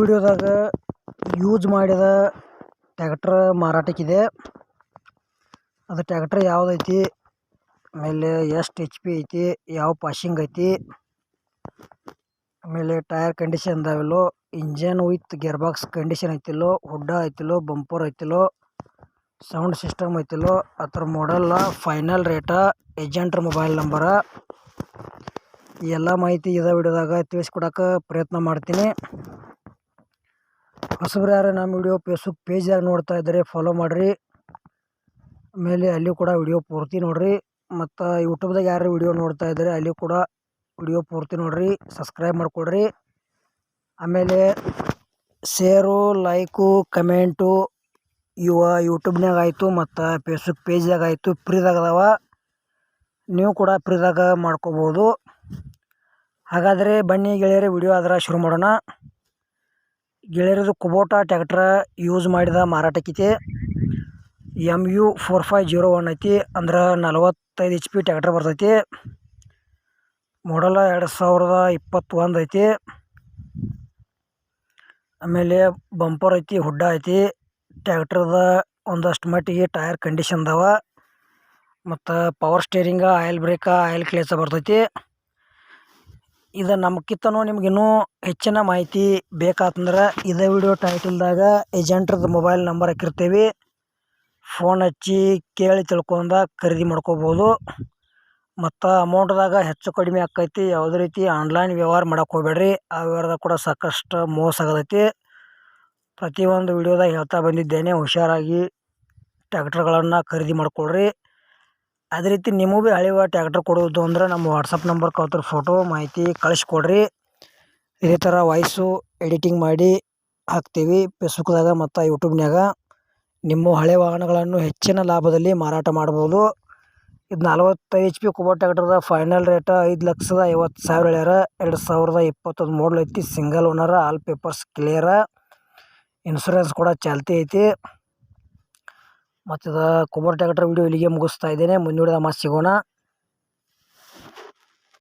ವಿಡಿಯೋದಾಗ use ಮಾಡಿದ tractor ಮಾರಾಟಕ್ಕಿದೆ. ಅದು tractor ಯಾವುದೈತಿ? ಆಮೇಲೆ ಎಷ್ಟು ಎಚ್ ಪಿ ಐತಿ? ಯಾವ ಪಾಸಿಂಗ್ ಐತಿ? ಆಮೇಲೆ tyre condition ಇದಾವಿಲ್ಲೋ engine with gear box condition ಐತಿಲ್ಲೋ? ಹುಡ್ಡ ಐತಿಲ್ಲೋ? ಬಂಪರ್ ಐತಿಲ್ಲೋ? ಸೌಂಡ್ ಸಿಸ್ಟಮ್ ಐತಿಲ್ಲೋ? ಅದ್ರ ಮಾಡಲ್ಲ ಫೈನಲ್ ರೇಟ ಏಜೆಂಟ್ರ ಮೊಬೈಲ್ ನಂಬರ ಎಲ್ಲ ಮಾಹಿತಿ ಇದೇ ವಿಡಿಯೋದಾಗ ತಿಳಿಸ್ಕೊಡಕ್ಕೆ ಪ್ರಯತ್ನ ಮಾಡ್ತೀನಿ. ಹೊಸಬ್ರು ಯಾರು ನಮ್ಮ ವಿಡಿಯೋ ಫೇಸ್ಬುಕ್ ಪೇಜ್ದಾಗ ನೋಡ್ತಾ ಇದ್ದರೆ ಫಾಲೋ ಮಾಡಿರಿ. ಆಮೇಲೆ ಅಲ್ಲಿ ಕೂಡ ವಿಡಿಯೋ ಪೂರ್ತಿ ನೋಡಿರಿ. ಮತ್ತು ಯೂಟ್ಯೂಬ್ದಾಗ ಯಾರು ವಿಡಿಯೋ ನೋಡ್ತಾ ಇದ್ದಾರೆ ಅಲ್ಲಿ ಕೂಡ ವಿಡಿಯೋ ಪೂರ್ತಿ ನೋಡಿರಿ. ಸಬ್ಸ್ಕ್ರೈಬ್ ಮಾಡಿಕೊಡ್ರಿ. ಆಮೇಲೆ ಶೇರು ಲೈಕು ಕಮೆಂಟು ಇವ ಯೂಟ್ಯೂಬ್ನಾಗ ಆಯಿತು ಮತ್ತು ಫೇಸ್ಬುಕ್ ಪೇಜ್ದಾಗ ಆಯಿತು ಫ್ರೀದಾಗ ಅದಾವ. ನೀವು ಕೂಡ ಫ್ರೀದಾಗ ಮಾಡ್ಕೋಬೋದು. ಹಾಗಾದರೆ ಬನ್ನಿ ಗೆಳೆಯರೆ ವಿಡಿಯೋ ಅದರ ಶುರು ಮಾಡೋಣ. ಗೆಳೆಯರದು ಕುಬೋಟ ಟ್ಯಾಕ್ಟ್ರ ಯೂಸ್ ಮಾಡಿದ ಮಾರಾಟಕ್ಕೈತಿ M U four five zero one ಐತಿ. ಅಂದ್ರೆ ನಲವತ್ತೈದು ಎಚ್ ಪಿ ಟ್ಯಾಕ್ಟ್ರ್ ಬರ್ತೈತಿ. ಮಾಡಲ ಎರಡು ಸಾವಿರದ ಇಪ್ಪತ್ತೊಂದು ಐತಿ. ಆಮೇಲೆ ಬಂಪರ್ ಐತಿ ಹುಡ್ಡ ಐತಿ. ಟ್ಯಾಕ್ಟ್ರದ ಒಂದಷ್ಟು ಮಟ್ಟಿಗೆ ಟೈರ್ ಕಂಡೀಷನ್ ಅದಾವ. ಮತ್ತು power steering oil brake oil clutch ಬರ್ತೈತಿ. ಇದು ನಮ್ಕಿಂತನೂ ನಿಮ್ಗೆ ಇನ್ನೂ ಹೆಚ್ಚಿನ ಮಾಹಿತಿ ಬೇಕಾತಂದ್ರೆ ಇದೇ ವಿಡಿಯೋ ಟೈಟಲ್ದಾಗ ಏಜೆಂಟ್ರದ್ದು ಮೊಬೈಲ್ ನಂಬರ್ ಹಾಕಿರ್ತೀವಿ. ಫೋನ್ ಹಚ್ಚಿ ಕೇಳಿ ತಿಳ್ಕೊಂಡ ಖರೀದಿ ಮಾಡ್ಕೋಬೋದು. ಮತ್ತು ಅಮೌಂಟ್ದಾಗ ಹೆಚ್ಚು ಕಡಿಮೆ ಆಕೈತಿ. ಯಾವುದೇ ರೀತಿ ಆನ್ಲೈನ್ ವ್ಯವಹಾರ ಮಾಡಕ್ಕೆ ಹೋಗ್ಬೇಡ್ರಿ. ಆ ವ್ಯವಹಾರದಾಗ ಕೂಡ ಸಾಕಷ್ಟು ಮೋಸ ಆಗತೈತಿ. ಪ್ರತಿಯೊಂದು ವಿಡಿಯೋದಾಗ ಹೇಳ್ತಾ ಬಂದಿದ್ದೇನೆ. ಹುಷಾರಾಗಿ ಟ್ಯಾಕ್ಟ್ರ್ಗಳನ್ನು ಖರೀದಿ ಮಾಡ್ಕೊಳ್ರಿ. ಅದೇ ರೀತಿ ನಿಮಗೂ ಭೀ ಹಳೆಯ ಟ್ಯಾಕ್ಟ್ರ್ ಕೊಡೋದು ಅಂದ್ರೆ ನಮ್ಮ ವಾಟ್ಸಪ್ ನಂಬರ್ ಕಳ್ತ್ರ ಫೋಟೋ ಮಾಹಿತಿ ಕಳಿಸ್ಕೊಡ್ರಿ. ಇದೇ ಥರ ವಾಯ್ಸು ಎಡಿಟಿಂಗ್ ಮಾಡಿ ಹಾಕ್ತೀವಿ ಫೇಸ್ಬುಕ್ದಾಗ ಮತ್ತು ಯೂಟ್ಯೂಬ್ನ್ಯಾಗ ನಿಮ್ಮ ಹಳೆ ವಾಹನಗಳನ್ನು ಹೆಚ್ಚಿನ ಲಾಭದಲ್ಲಿ ಮಾರಾಟ ಮಾಡ್ಬೋದು. ಇದು ನಲ್ವತ್ತೈದು ಎಚ್ ಪಿ ಕುಬೋ ಟ್ಯಾಕ್ಟ್ರದ ಫೈನಲ್ ರೇಟ ಐದು ಲಕ್ಷದ ಐವತ್ತು ಸಾವಿರ ಹೇಳ್ಯಾರ. ಎರಡು ಸಾವಿರದ ಇಪ್ಪತ್ತೊಂದು ಮಾಡಲ್ ಐತಿ ಸಿಂಗಲ್ ಓನರ ಆಲ್ ಪೇಪರ್ಸ್ ಕ್ಲಿಯರ ಇನ್ಸೂರೆನ್ಸ್ ಕೂಡ ಚಾಲ್ತಿ ಐತಿ. ಮತ್ತು ಇದು ಕುಬೋಟ ಟ್ಯಾಕ್ಟ್ರ್ ವಿಡಿಯೋ ಇಲ್ಲಿಗೆ ಮುಗಿಸ್ತಾ ಇದ್ದೇನೆ. ಮುಂದಿನ ಮತ್ತೆ ಸಿಗೋಣ.